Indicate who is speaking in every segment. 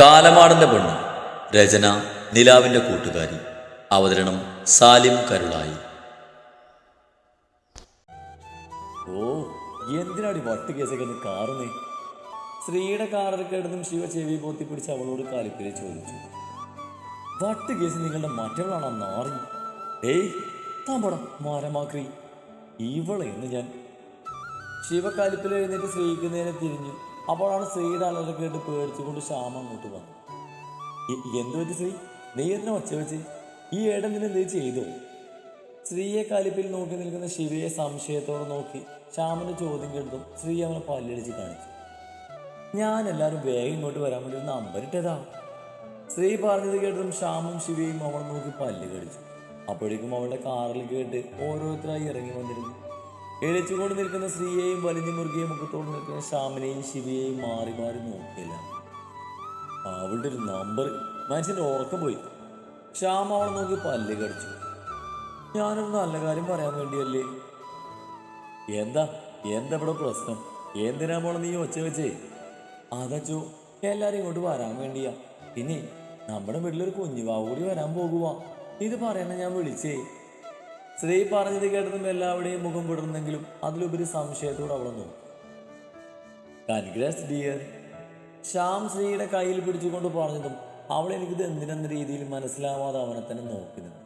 Speaker 1: കാലമാടന്റെ പെണ്ണ്. രചന നിലാവിന്റെ കൂട്ടുകാരി. അവതരണം സാലിം കരുളായി.
Speaker 2: ഓ എന്തിനാടി വട്ട് കേസൊക്കെ കാറുന്നേ? സ്ത്രീയുടെ കാറിറക്കെടുത്തും ശിവ ചെവി പോത്തി പിടിച്ച് അവളോട് കാലിപ്പിലെ ചോദിച്ചു. വട്ട് കേസ് നിങ്ങളുടെ മറ്റവളാണോ നാറി? ഏയ് താമ്പടം മാരമാക്രി. ഇവളെന്ന് ഞാൻ ശിവകാലിപ്പിൽ എഴുന്നേറ്റ് സ്ത്രീക്ക് നേരെ തിരിഞ്ഞു. അപ്പോഴാണ് സ്ത്രീയുടെ അലറ കേട്ട് പേടിച്ചുകൊണ്ട് ശ്യാമ അങ്ങോട്ട് വന്നു. "എ- എന്ത് പറ്റി സ്ത്രീ നീ എന്തിനാ ഒച്ച വെച്ച്? ഈ ഏടൻ എന്ത് ചെയ്തു? സ്ത്രീയെ കലിപ്പിൽ നോക്കി നിൽക്കുന്ന ശിവയെ സംശയത്തോടെ നോക്കി ശ്യാമിന്റെ ചോദ്യം കേട്ടതും സ്ത്രീ അവനെ പല്ലടിച്ച് കാണിച്ചു. ഞാൻ എല്ലാവരും വേഗം ഇങ്ങോട്ട് വരാൻ വേണ്ടി ഒന്ന് നമ്പർ ഇട്ടതാ. സ്ത്രീ പറഞ്ഞത് കേട്ടതും ശ്യാമും ശിവയും അവൾ നോക്കി പല്ല് കടിച്ചു. അപ്പോഴേക്കും അവളുടെ കാറിൽ കേട്ട് ഓരോരുത്തരായി ഇറങ്ങി വന്നിരുന്നു. എളിച്ചുകൊണ്ട് നിൽക്കുന്ന സ്ത്രീയെയും വലിഞ്ഞു മുറുകിയ മുഖത്തോട് നിൽക്കുന്ന ശ്യാമിനെയും ശിവയെയും മാറി മാറി നോക്കിയില്ല. അവളുടെ ഒരു നമ്പർ മനുഷ്യന്റെ ഉറക്കം പോയി. ശ്യാമ അവളെ നോക്കി പല്ല് കടിച്ചു. ഞാനൊരു നല്ല കാര്യം പറയാൻ വേണ്ടിയല്ലേ? എന്താ? എന്താ ഇവിടെ പ്രശ്നം? എന്തിനാ മോളെ നീ ഒച്ച വെച്ചേ? അതച്ചു എല്ലാരും ഇങ്ങോട്ട് വരാൻ വേണ്ടിയാ. പിന്നെ നമ്മുടെ വീട്ടിലൊരു കുഞ്ഞുവാവ് കൂടി വരാൻ പോകുക ഇത് പറയാനാ ഞാൻ വിളിച്ചേ. സ്ത്രീ പറഞ്ഞത് കേട്ടതും എല്ലാവരുടെയും മുഖം വിടർന്നെങ്കിലും അതിലുപരി സംശയത്തോടെ അവൾ നോക്കി കൺഗ്രാസ് ഡിയർ ശ്യാം ശ്രീയുടെ കയ്യിൽ പിടിച്ചുകൊണ്ട് പറഞ്ഞതും അവൾ എനിക്കിത് എന്തിനെന്ന രീതിയിൽ മനസ്സിലാവാതെ അവനെ തന്നെ നോക്കി നിന്നു.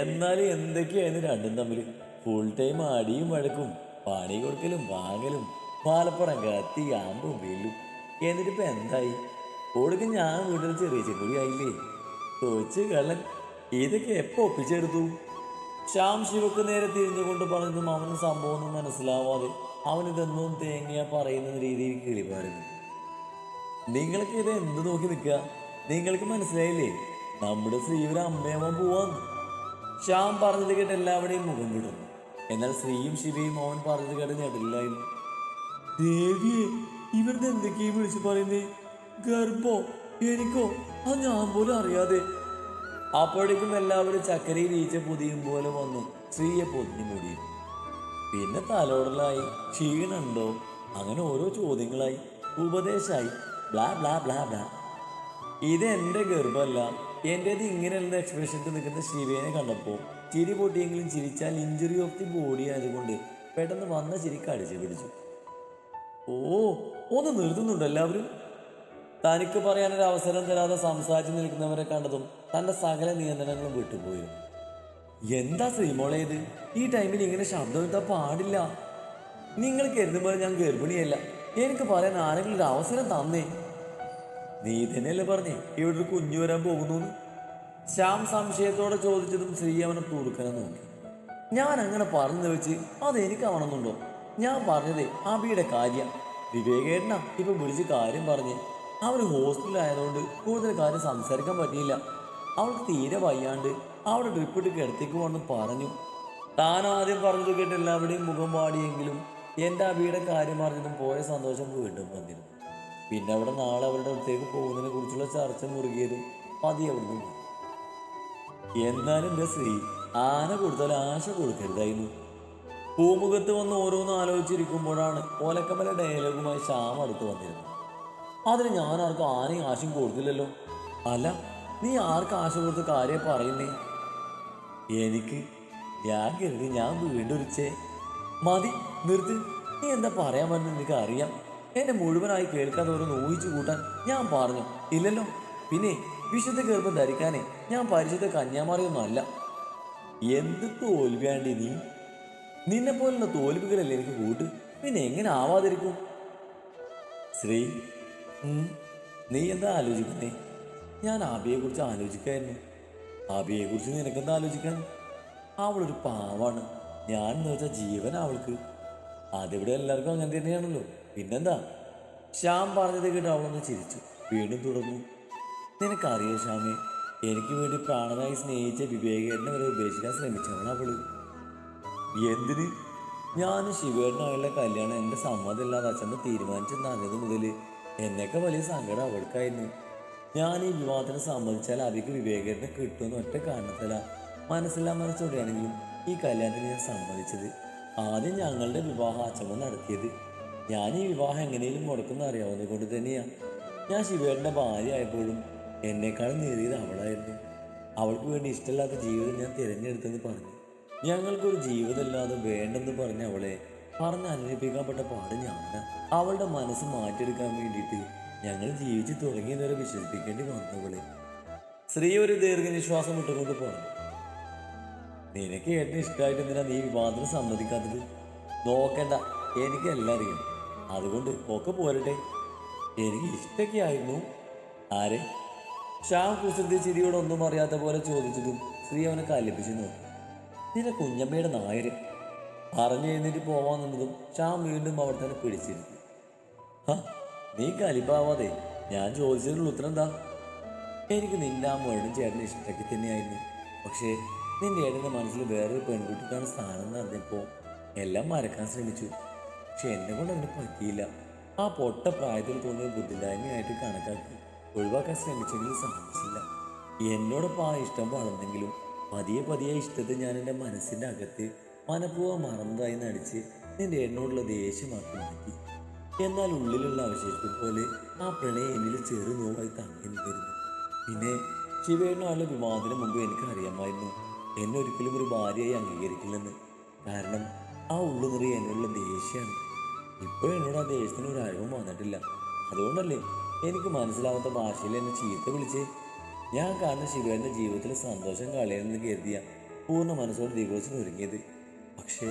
Speaker 2: എന്നാലും എന്തൊക്കെയായിരുന്നു രണ്ടും തമ്മിൽ? ഫുൾ ടൈം അടിയും വഴക്കും പണി കൊടുക്കലും വാങ്ങലും പാലപ്പുറം കത്തി ആമ്പും വെല്ലും. എന്നിട്ടിപ്പോൾ എന്തായി? കൊടുക്കും ഞാൻ വീട്ടിൽ ചെറിയ ചെറിയ ആയില്ലേ? കൊച്ചു കള്ളൻ ഇതൊക്കെ എപ്പോ ഒപ്പിച്ചെടുത്തു? ശ്യാം ശിവക്ക് നേരെ തിരിഞ്ഞുകൊണ്ട് പറഞ്ഞതും അവന് സംഭവമൊന്നും മനസ്സിലാവാതെ അവനിതെന്നും തേങ്ങിയ പറയുന്ന രീതിയിൽ കിളിപാരുന്നു നിങ്ങൾക്ക് ഇത് എന്ത് നോക്കി നിൽക്കുക? നിങ്ങൾക്ക് മനസ്സിലായില്ലേ? നമ്മുടെ ശ്രീയുടെ അമ്മയമ്മ പോവാന്ന് ശ്യാം പറഞ്ഞത് കേട്ട് എല്ലാവരുടെയും മുഖം വിടുന്നു എന്നാൽ ശ്രീയും ശിവയും അവൻ പറഞ്ഞത് കേട്ട് ഞെട്ടില്ലായിരുന്നു ദേവിയെ ഇവരുടെ എന്തൊക്കെയും വിളിച്ചു പറയുന്നേ? ഗർഭോ എനിക്കോ? അത് ഞാൻ പോലും അറിയാതെ അപ്പോഴേക്കും എല്ലാവരും ചക്കരയിൽ ഈച്ച പൊതിയും പോലെ വന്നു. സ്ത്രീയെ പൊതിഞ്ഞു മൂടി. പിന്നെ തലോടലായി. ക്ഷീണുണ്ടോ അങ്ങനെ ഓരോ ചോദ്യങ്ങളായി. ഉപദേശമായി ബ്ലാ ബ്ലാ ബ്ലാ ബ്ലാ. ഇത് എന്റെ ഗർഭമല്ല. എന്റേത് ഇങ്ങനെയുള്ള എക്സ്പ്രഷനിൽ നിൽക്കുന്ന ശിവേനെ കണ്ടപ്പോൾ ചിരി പൊട്ടിയെങ്കിലും ചിരിച്ചാൽ ഇഞ്ചുറി ഓഫ് ദി ബോഡി ആയതുകൊണ്ട് പെട്ടെന്ന് വന്ന ചിരി കടിച്ചു പിടിച്ചു. ഓ ഒന്ന് നിർത്തുന്നുണ്ട് എല്ലാവരും? തനിക്ക് പറയാനൊരു അവസരം തരാതെ സംസാരിച്ച് നിൽക്കുന്നവരെ കണ്ടതും തന്റെ സകല നിയന്ത്രണങ്ങളും വിട്ടുപോയി. എന്താ ശ്രീമോളെ ഇത്? ഈ ടൈമിൽ ഇങ്ങനെ ശബ്ദം എത്താൻ പാടില്ല. നിങ്ങൾ കരുതുമ്പോൾ ഞാൻ ഗർഭിണിയല്ല. എനിക്ക് പറയാൻ ആരെങ്കിലും ഒരു അവസരം തന്നേ. നീ തന്നെയല്ലേ പറഞ്ഞേ? ഇവിടെ ഒരു കുഞ്ഞു വരാൻ പോകുന്നു ശ്യാം സംശയത്തോടെ ചോദിച്ചതും ശ്രീ അവനെ തുടുക്കനെ നോക്കി. ഞാൻ അങ്ങനെ പറഞ്ഞു വെച്ച് അതെനിക്കാവണമെന്നുണ്ടോ ഞാൻ പറഞ്ഞതേ അബിയുടെ കാര്യം. വിവേകേട്ടനാ ഇപ്പൊ വിളിച്ച് കാര്യം പറഞ്ഞ്. അവർ ഹോസ്റ്റലിലായതുകൊണ്ട് കൂടുതൽ കാര്യം സംസാരിക്കാൻ പറ്റിയില്ല. അവൾക്ക് തീരെ വയ്യാണ്ട് അവിടെ ട്രിപ്പിട്ട് കിടത്തേക്ക് വന്ന് പറഞ്ഞു. താൻ ആദ്യം പറഞ്ഞു കേട്ട് എല്ലാവരുടെയും മുഖം പാടിയെങ്കിലും എന്റെ അബിയുടെ കാര്യം അറിഞ്ഞതും പോയ സന്തോഷം വീണ്ടും വന്നിരുന്നു. പിന്നെ അവിടെ നാളെ അവളുടെ അടുത്തേക്ക് പോകുന്നതിനെ കുറിച്ചുള്ള ചർച്ച മുറുകിയതും പതി അവിടുന്ന്. എന്നാലും എന്റെ സ്ത്രീ ആന കൊടുത്താൽ ആശ കൊടുക്കരുതായിരുന്നു. പൂമുഖത്ത് വന്ന് ഓരോന്ന് ആലോചിച്ചിരിക്കുമ്പോഴാണ് ഓലക്കമല ഡയലോഗുമായി ശ്യാം അടുത്ത് വന്നിരുന്നത്. അതിന് ഞാൻ ആർക്കും ആരെയും ആശം കൊടുത്തില്ലല്ലോ. അല്ല നീ ആർക്ക് ആശ കൊടുത്ത കാര്യം പറയുന്നേ? എനിക്ക് ഞാൻ കരുതി ഞാൻ വീണ്ടും ഒരിച്ചേ. മതി നിർത്ത്. നീ എന്താ പറയാൻ പറ്റുന്ന എനിക്ക് അറിയാം എന്നെ മുഴുവനായി കേൾക്കാതെ ഓരോന്ന് ഊഹിച്ചു കൂട്ടാൻ ഞാൻ പറഞ്ഞു. ഇല്ലല്ലോ. പിന്നെ വിശുദ്ധ ഗർഭം ധരിക്കാനേ ഞാൻ പരിശുദ്ധ കന്യാമാറിയൊന്നും അല്ല എന്ത് തോൽവിയാണ്ടി നീ? നിന്നെ പോലുള്ള തോൽവികളല്ലേ എനിക്ക് കൂട്ട്? പിന്നെ എങ്ങനെ ആവാതിരിക്കും? ശ്രീ നീ എന്താ ആലോചിക്കുന്നേ? ഞാൻ ആബിയെ കുറിച്ച് ആലോചിക്കായിരുന്നു. ആബിയെ കുറിച്ച് നിനക്കെന്താ ആലോചിക്കാൻ? അവളൊരു പാവാണ്. ഞാൻ എന്ന് വെച്ചാൽ ജീവൻ അവൾക്ക്. അതിവിടെ എല്ലാവർക്കും അങ്ങനെ തന്നെയാണല്ലോ. പിന്നെന്താ? ശ്യാം പറഞ്ഞത് കേട്ട് അവളൊന്ന് ചിരിച്ചു. വീണ്ടും തുടർന്നു നിനക്കറിയോ ശ്യാമേ എനിക്ക് വേണ്ടി പ്രാണനായി സ്നേഹിച്ച വിവേകേട്ടനെ വരെ ഉപേക്ഷിക്കാൻ ശ്രമിച്ചവളാണ് അവൾ. എന്തിന്? ഞാനും ശിവേട്ടനായുള്ള കല്യാണം എന്റെ സമ്മതമില്ലാതെ അച്ഛന്റെ തീരുമാനിച്ചെന്നറിഞ്ഞത് മുതൽ എന്നൊക്കെ വലിയ സങ്കടം അവൾക്കായിരുന്നു ഞാൻ ഈ വിവാഹത്തിന് സമ്മതിച്ചാൽ അവർക്ക് വിവേകേട്ടനെ കിട്ടുമെന്ന് ഒറ്റ കാരണത്തില മനസ്സിലാ മനസ്സോടെയാണെങ്കിലും ഈ കല്യാണത്തിന് ഞാൻ സമ്മതിച്ചത്. ആദ്യം ഞങ്ങളുടെ വിവാഹ അച്ഛമ്മ നടത്തിയത്. ഞാൻ ഈ വിവാഹം എങ്ങനെയും മുടക്കുന്ന അറിയാവുന്നത് കൊണ്ട് തന്നെയാണ് ഞാൻ ശിവേട്ടന്റെ ഭാര്യ ആയപ്പോഴും എന്നെക്കാളും നേടിയത് അവളായിരുന്നു. അവൾക്ക് വേണ്ടി ഇഷ്ടമില്ലാത്ത ജീവിതം ഞാൻ തിരഞ്ഞെടുത്തെന്ന് പറഞ്ഞു. ഞങ്ങൾക്കൊരു ജീവിതമില്ലാതെ വേണ്ടെന്ന് പറഞ്ഞ അവളെ പറഞ്ഞ് അനുഭവിപ്പിക്കപ്പെട്ട പാട് ഞാനാണ് അവളുടെ മനസ്സ് മാറ്റിയെടുക്കാൻ വേണ്ടിയിട്ട് ഞങ്ങൾ ജീവിച്ചു തുടങ്ങിയതുവരെ വിശ്വസിപ്പിക്കേണ്ടി വന്നവളെ സ്ത്രീ ഒരു ദീർഘനിശ്വാസം വിട്ടുകൊണ്ട് പറഞ്ഞു നിനക്ക് ഏറ്റവും ഇഷ്ടമായിട്ട് എന്തിനാ നീ വിവാദത്തിന് സമ്മതിക്കാത്തത്? നോക്കണ്ട എനിക്ക് എല്ലാം അറിയാം. അതുകൊണ്ട് ഒക്കെ പോരട്ടെ. എനിക്ക് ഇഷ്ടമൊക്കെ ആയിരുന്നു. ആരെ? ഷാം കുസൃതി ചിരിയോട് ഒന്നും അറിയാത്ത പോലെ ചോദിച്ചതും സ്ത്രീ അവനെ കല്ലിപ്പിച്ചു നോക്കി. നിന്റെ കുഞ്ഞമ്മയുടെ നായര്. പറഞ്ഞു എഴുന്നേറ്റ് പോവാൻ നിന്നതും ഷാം വീണ്ടും അവിടെ തന്നെ പിടിച്ചിരുത്തി ഹ, നീ കലിപ്പാവാതെ ഞാൻ ചോദിച്ചതിനുള്ള ഉത്തരം എന്താ? എനിക്ക് നിന്റെ ആ മുഴുവൻ ചേട്ടന് ഇഷ്ടമൊക്കെ തന്നെയായിരുന്നു. പക്ഷേ നിന്റെ ഏട്ടന്റെ മനസ്സിൽ വേറൊരു പെൺകുട്ടിക്കാണ് സ്ഥാനം അറിഞ്ഞപ്പോൾ എല്ലാം മറക്കാൻ ശ്രമിച്ചു. പക്ഷെ എന്നെ കൊണ്ട് അതിന് പറ്റിയില്ല. ആ പൊട്ട പ്രായത്തിൽ തോന്നിയ ബുദ്ധിയില്ലായ്മയായിട്ട് കണക്കാക്കി ഒഴിവാക്കാൻ ശ്രമിച്ചെങ്കിലും സാധിച്ചില്ല. എന്നോടൊപ്പം ആ ഇഷ്ടം വളർന്നെങ്കിലും പതിയെ പതിയെ ഇഷ്ടത്തെ ഞാൻ എന്റെ മനസ്സിന്റെ അകത്ത് മനഃപൂർവം മറന്നതായി നടിച്ച് നിന്റെ എന്നോടുള്ള ദേഷ്യമാക്കി മാറ്റി. എന്നാൽ ഉള്ളിലുള്ള അവശേഷിപ്പ് പോലെ ആ പ്രണയം എന്നിൽ ചെറു നോവായി തങ്ങി നിന്നിരുന്നു പിന്നെ ശിവേണ്ണാളുടെ വിവാഹത്തിന് മുമ്പ് എനിക്ക് അറിയാമായിരുന്നു. എന്നെ ഒരിക്കലും ഒരു ഭാര്യയായി അംഗീകരിക്കില്ലെന്ന്. കാരണം ആ ഉള്ളു നിറയെ എന്നുള്ള ദേഷ്യമാണ്. ഇപ്പോൾ എന്നോട് ആ ദേഷ്യത്തിന് ഒരു അഴിവും വന്നിട്ടില്ല. അതുകൊണ്ടല്ലേ എനിക്ക് മനസ്സിലാവാത്ത ഭാഷയിൽ എന്നെ ചീത്ത വിളിച്ച്? ഞാൻ കാരണം ശിവേന്റെ ജീവിതത്തിൽ സന്തോഷം കളയണമെന്ന് കരുതിയ പൂർണ മനസ്സോടെ ഡിവോഴ്സിന് ഒരുങ്ങിയത്. പക്ഷേ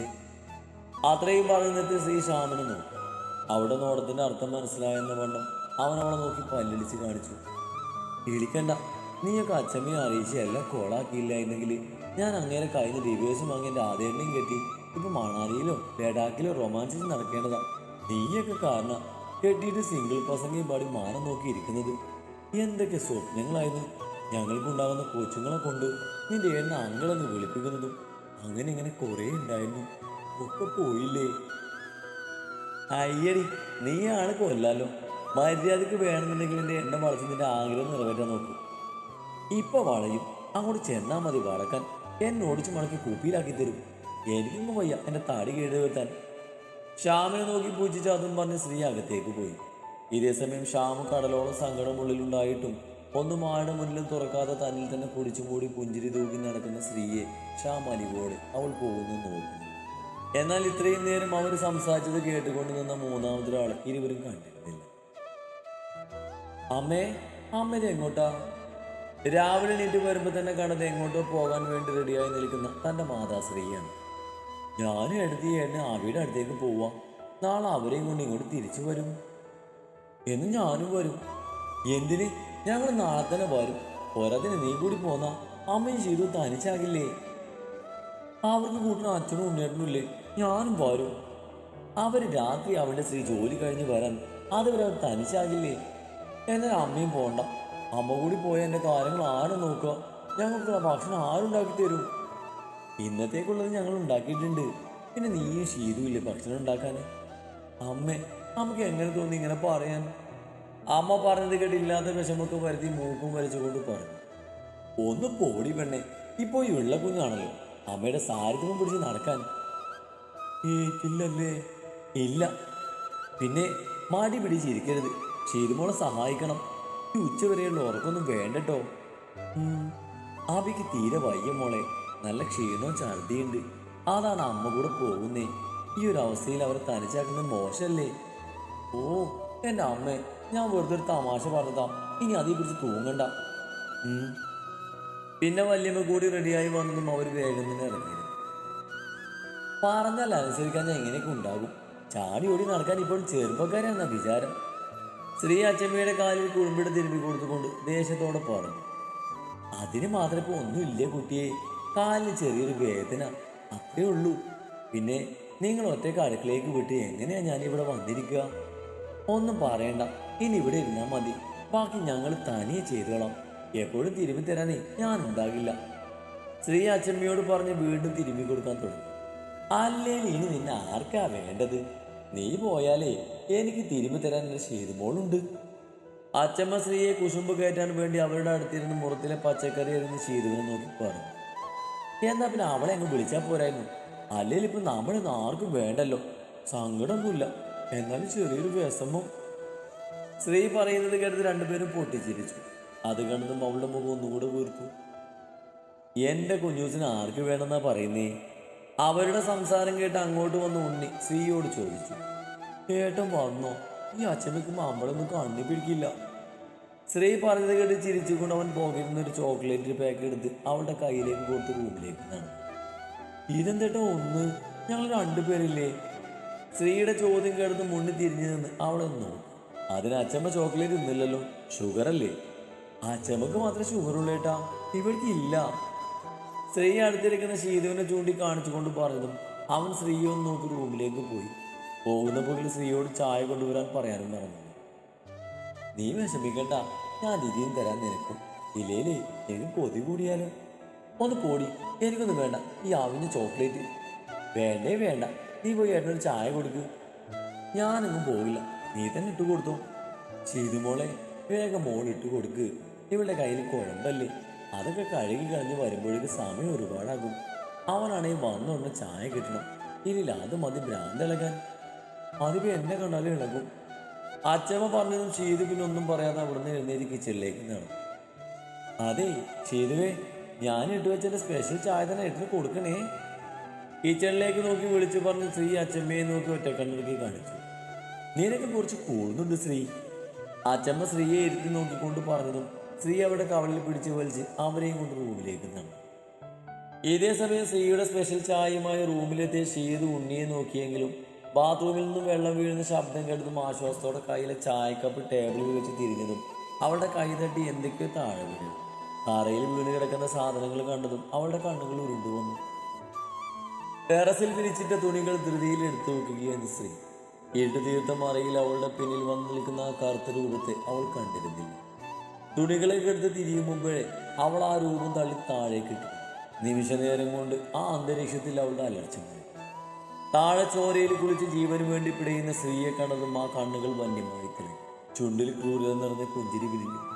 Speaker 2: അത്രയും പറയുന്നിട്ട് ശ്രീ ശ്യാമനെ നോക്കി. അവിടെ നോടത്തിന്റെ അർത്ഥം മനസ്സിലായെന്ന് വണ്ണം അവൻ അവളെ നോക്കി പല്ലടിച്ച് കാണിച്ചു. ഇളിക്കണ്ട നീയൊക്കെ അച്ഛമ്മയെ അറിയിച്ച് എല്ലാം കോളാക്കിയില്ലായിരുന്നെങ്കിൽ ഞാൻ അങ്ങനെ കഴിഞ്ഞ ദിവസം വാങ്ങി എന്റെ ആദ്യം കെട്ടി. ഇപ്പൊ മണാലിയിലോ ലഡാക്കിലോ റൊമാൻസിൽ നടക്കേണ്ടതാ. നീയൊക്കെ കാരണം കെട്ടിയിട്ട് സിംഗിൾ പ്രസംഗം പാടി മാനം നോക്കി ഇരിക്കുന്നത്. എന്തൊക്കെ സ്വപ്നങ്ങളായിരുന്നു. ഞങ്ങൾക്കുണ്ടാകുന്ന കൊച്ചുങ്ങളെ കൊണ്ട് നിന്റെ എണ്ണ അങ്ങളെന്ന് വിളിപ്പിക്കുന്നതും അങ്ങനെ ഇങ്ങനെ കുറേ ഉണ്ടായിരുന്നു ഒക്കെ പോയില്ലേ? അയ്യടി നീ നീയാണ് കൊല്ലാലോ. മര്യാദയ്ക്ക് വേണമെന്നുണ്ടെങ്കിൽ എന്റെ എണ്ണ വളച്ച് നിന്റെ ആഗ്രഹം നിറവേറ്റാൻ നോക്കൂ. ഇപ്പൊ വളയും അങ്ങോട്ട് ചെന്നാ മതി വളക്കാൻ. എന്നെ ഓടിച്ച് മടക്കി കുപ്പിയിലാക്കി തരും. എനിക്കൊന്നും വയ്യ എന്റെ താടി കേട് വരുത്താൻ. ശ്യാമിനെ നോക്കി പൂജിച്ച് അതും പറഞ്ഞ് സ്ത്രീ അകത്തേക്ക് പോയി. ഇതേസമയം ശ്യാമ് കടലോളം സങ്കടം ഉള്ളിലുണ്ടായിട്ടും ഒന്നും ആരുടെ മുന്നിലും തുറക്കാതെ തന്നിൽ തന്നെ പൊടിച്ചു കൂടി പുഞ്ചിരി തൂക്കി നടക്കുന്ന സ്ത്രീയെ ശ്യാം അലിവോടെ അവൾ പോകുന്നു നോക്കുന്നു. എന്നാൽ ഇത്രയും നേരം അവർ സംസാരിച്ചത് കേട്ടുകൊണ്ട് നിന്ന മൂന്നാമതൊരാൾ ഇരുവരും കണ്ടിരുന്നില്ല. അമ്മേ അമ്മേ എങ്ങോട്ടാ? രാവിലെ എണീറ്റ് വരുമ്പോൾ തന്നെ കണ്ടത് എങ്ങോട്ടോ പോകാൻ വേണ്ടി റെഡിയായി നിൽക്കുന്ന തന്റെ മാതാശ്രീയാണ്. ഞാനും എടുത്ത് എന്നെ അവയുടെ അടുത്തേക്ക് പോവാം. നാളെ അവരെയും കൊണ്ട് ഇങ്ങോട്ട് തിരിച്ചു വരും. എന്ന് ഞാനും വരും. എന്തിന്? ഞങ്ങൾ നാളെ തന്നെ വരും. ഒരതിന് നീ കൂടി പോന്നാ. അമ്മയും ചെയ്തു തനിച്ചാകില്ലേ? അവർക്ക് കൂട്ടിന് അച്ഛനും ഉണ്ണിയേട്ടനുമില്ലേ ഞാനും വരും. അവർ രാത്രി അവളുടെ സ്ത്രീ ജോലി കഴിഞ്ഞ് വരാൻ. അതുവരെ അവർ തനിച്ചാകില്ലേ? എന്നാൽ അമ്മയും പോണ്ട. അമ്മ കൂടി പോയ എന്റെ കാര്യങ്ങൾ ആരും നോക്കുക? ഞങ്ങൾക്ക് ഭക്ഷണം ആരുണ്ടാക്കി തരും? ഇന്നത്തേക്കുള്ളത് ഞങ്ങൾ ഉണ്ടാക്കിയിട്ടുണ്ട്. പിന്നെ നീയും ശീതുമില്ലേ ഭക്ഷണം ഉണ്ടാക്കാൻ അമ്മേ നമുക്ക് എങ്ങനെ തോന്നി ഇങ്ങനെ പറയാൻ? അമ്മ പറഞ്ഞത് കേട്ടില്ലാത്ത വിഷമൊക്കെ വരുത്തി മൂക്കും വരച്ചുകൊണ്ട് പറഞ്ഞു. ഒന്ന് പോടി പെണ്ണെ ഇപ്പോൾ ഈ ഉള്ള കുഞ്ഞാണല്ലോ. അമ്മയുടെ സാരിത്വം പിടിച്ച് നടക്കാൻ. ഏറ്റില്ലല്ലേ? ഇല്ല. പിന്നെ മാടി പിടിച്ചിരിക്കരുത്. ചേരുമോളെ സഹായിക്കണം. ഈ ഉച്ചവരെയുള്ള ഉറക്കൊന്നും വേണ്ടട്ടോ. ആബിക്ക് തീരെ വയ്യ മോളെ. നല്ല ക്ഷീണവും ഛർദിയുണ്ട്. അതാണ് അമ്മ കൂടെ പോകുന്നേ. ഈ ഒരു അവസ്ഥയിൽ അവരെ തനിച്ചാക്കുന്നത് മോശമല്ലേ ഓ എന്റെ അമ്മേ ഞാൻ വെറുതെ ഒരു തമാശ പറഞ്ഞതാ. ഇനി അതേക്കുറിച്ച് തൂങ്ങണ്ട. പിന്നെ വല്യമ്മ കൂടി റെഡിയായി വന്നതും അവർ വേഗം തന്നെ ഇറങ്ങിയിരുന്നു പറഞ്ഞാൽ അനുസരിക്കാൻ ഞാൻ എങ്ങനെയൊക്കെ ഉണ്ടാകും. ചാടി ഓടി നടക്കാൻ ഇപ്പോൾ ചെറുപ്പക്കാരാണ് വിചാരം. ശ്രീ അച്ചമ്മയുടെ കാലിൽ കുടുംബിടെ തിരുമ്പി കൊടുത്തുകൊണ്ട് ദേശത്തോടെ പറഞ്ഞു അതിന് മാത്രം ഇപ്പോൾ ഒന്നുമില്ല കുട്ടിയെ? കാലിന് ചെറിയൊരു വേദന. അത്രേ ഉള്ളൂ. പിന്നെ നിങ്ങൾ ഒറ്റയ്ക്ക് അടുക്കളയിലേക്ക് വിട്ട് എങ്ങനെയാ ഞാൻ ഇവിടെ വന്നിരിക്കുക? ഒന്നും പറയണ്ട. ഇനി ഇവിടെ ഇരുന്നാൽ മതി. ബാക്കി ഞങ്ങൾ തനിയെ ചെയ്തോളാം എപ്പോഴും തിരുമ്പി തരാനേ ഞാൻ ഉണ്ടാകില്ല. ശ്രീ അച്ചമ്മയോട് പറഞ്ഞ് വീണ്ടും തിരുമ്പി കൊടുക്കാൻ തുടങ്ങി. അല്ലേ ഇനി നിന്നെ ആർക്കാ വേണ്ടത്? നീ പോയാലേ എനിക്ക് തിരുമ്പി തരാൻ ഒരു ശീതുമോളുണ്ട്. അച്ചമ്മ ശ്രീയെ കുശുമ്പ് കയറ്റാൻ വേണ്ടി അവരുടെ അടുത്തിരുന്ന് മുറത്തിലെ പച്ചക്കറി എറിഞ്ഞ് ശീതുവിനെ നോക്കി പറഞ്ഞു. എന്നാ പിന്നെ അവളെ അങ്ങ് വിളിച്ചാൽ പോരായിരുന്നു. അല്ലെങ്കിൽ ഇപ്പം നമ്മളിന്ന് ആർക്കും വേണ്ടല്ലോ. സങ്കടമൊന്നുമില്ല. എന്നാലും ചെറിയൊരു വിഷമം. ശ്രീ പറയുന്നത് കേട്ടത് രണ്ടുപേരും പൊട്ടിച്ചിരിച്ചു. അത് കണ്ടതും അവളുടെ മുഖം ഒന്നുകൂടെ വീർത്തു. എന്റെ കുഞ്ഞൂസിന് ആർക്ക് വേണമെന്നാ പറയുന്നേ? അവരുടെ സംസാരം കേട്ട് അങ്ങോട്ട് വന്ന് ഉണ്ണി ശ്രീയോട് ചോദിച്ചു. ഏട്ടൻ വന്നോ? ഈ അച്ഛൻ നിൽക്കുമ്പോൾ അമ്പളൊന്നും കണ്ണി പിടിക്കില്ല. ശ്രീ പറഞ്ഞത് കേട്ട് ചിരിച്ചുകൊണ്ട് അവൻ പോക്കറ്റിൽ നിന്ന് ഒരു ചോക്ലേറ്റ് പാക്ക് എടുത്ത് അവളുടെ കയ്യിലേക്ക് കൊടുത്ത് റൂമിലേക്ക് നടന്നു. ഇതെന്തേട്ടോ ഒന്ന്? ഞങ്ങൾ രണ്ടുപേരില്ലേ? ശ്രീയുടെ ചോദ്യം കേട്ടത് മുന്നിൽ തിരിഞ്ഞു നിന്ന് അവളെ നോക്കി. അതിന് അച്ഛമ്മ ചോക്ലേറ്റ് ഇന്നില്ലല്ലോ ഷുഗർ അല്ലേ? അച്ഛമ്മക്ക് മാത്രമേ ഷുഗർ ഉള്ളേട്ടാ ഇവൾക്ക് ഇല്ല. സ്ത്രീ അടുത്തിരിക്കുന്ന ശീതുവിനെ ചൂണ്ടി കാണിച്ചുകൊണ്ട് പറഞ്ഞതും അവൻ സ്ത്രീയെ ഒന്ന് നോക്കി റൂമിലേക്ക് പോയി. പോകുന്ന പോലെ സ്ത്രീയോട് ചായ കൊണ്ടുവരാൻ പറയാനും പറഞ്ഞു നീ വിഷമിക്കണ്ട. ഞാൻ അതിഥിയും തരാൻ നിനക്കും. ഇല്ലേലേ എനിക്ക് കൊതി കൂടിയാലോ. ഒന്ന് പോടി. എനിക്കൊന്നും വേണ്ട. ഈ ആവിഞ്ഞ ചോക്ലേറ്റ്. വേണ്ടേ വേണ്ട. നീ പോയി ഏട്ടനൊരു ചായ കൊടുക്ക്. ഞാനൊന്നും പോയില്ല നീ തന്നെ ഇട്ട് കൊടുത്തോ. ചെയ്തു മോളെ വേഗം മോൾ ഇട്ട് കൊടുക്ക്. ഇവളുടെ കയ്യിൽ കുഴമ്പല്ലേ. അതൊക്കെ കഴുകി കളഞ്ഞ് വരുമ്പോഴേക്ക് സമയം ഒരുപാടാകും. അവനാണെങ്കിൽ വന്നുകൊണ്ട് ചായ കിട്ടണം. ഇനി അത് മതി ഭ്രാന്ത് ഇളകാൻ. അതിപ്പോ എന്നെ കണ്ടാലും ഇളകും. അച്ഛമ്മ പറഞ്ഞതും ഷീതു പിന്നെ ഒന്നും പറയാതെ അവിടുന്ന് എഴുന്നേറ്റ് കിച്ചണിലേക്ക് നടന്നു. അതെ ഷീതുവേ ഞാൻ ഇട്ട് സ്പെഷ്യൽ ചായ തന്നെ ഇട്ടിന് കൊടുക്കണേ. കിച്ചണിലേക്ക് നോക്കി വിളിച്ചു പറഞ്ഞു ശ്രീ അച്ചമ്മയെ നോക്കി ഒറ്റക്കണ്ണിലേക്ക് കാണിച്ചു. നിനക്ക് കുറച്ച് കൂടുന്നുണ്ട് ശ്രീ. അച്ചമ്മ ശ്രീയെ ഇരുത്തി നോക്കിക്കൊണ്ട് പറഞ്ഞതും ശ്രീ അവിടെ കവളിൽ പിടിച്ച് വലിച്ച് അവരെയും കൊണ്ട് റൂമിലേക്ക് നടന്നു ഇതേ സമയം ശ്രീയുടെ സ്പെഷ്യൽ ചായയുമായി റൂമിലെത്തിയ ഷീത് ഉണ്ണിയെ നോക്കിയെങ്കിലും ബാത്റൂമിൽ നിന്നും വെള്ളം വീഴുന്ന ശബ്ദം കേട്ടതും ആശ്വാസത്തോടെ കയ്യിലെ ചായക്കപ്പ് ടേബിളിൽ വെച്ച് തിരിഞ്ഞതും അവളുടെ കൈ തട്ടി എന്തൊക്കെയോ താഴെ വീണു. തറയിൽ വീണ് കിടക്കുന്ന സാധനങ്ങൾ കണ്ടതും അവളുടെ കണ്ണുകൾ ഉരുണ്ടു വന്നു ടെറസിൽ വിരിച്ചിട്ട തുണികൾ ധൃതിയിൽ എടുത്തു വെക്കുകയാണ് സ്ത്രീ ഇരുട്ട് തീർത്ത മറയിൽ അവളുടെ പിന്നിൽ വന്നു നിൽക്കുന്ന ആ കറുത്ത രൂപത്തെ അവൾ കണ്ടിരുന്നില്ല. തുണികളെ എടുത്ത് തിരിയും മുമ്പേ അവൾ ആ രൂപം തള്ളി താഴേക്ക് ഇട്ടു. നിമിഷ നേരം കൊണ്ട് ആ അന്തരീക്ഷത്തിൽ അവളുടെ അലർച്ച താഴെ ചോരയിൽ കുളിച്ച് ജീവന് വേണ്ടി പിടയുന്ന സ്ത്രീയെ കണ്ടതും ആ കണ്ണുകൾ വന്യമായി തെളിഞ്ഞു. ചുണ്ടിൽ ക്രൂരത നിറഞ്ഞ പുഞ്ചിരി വിരിഞ്ഞു.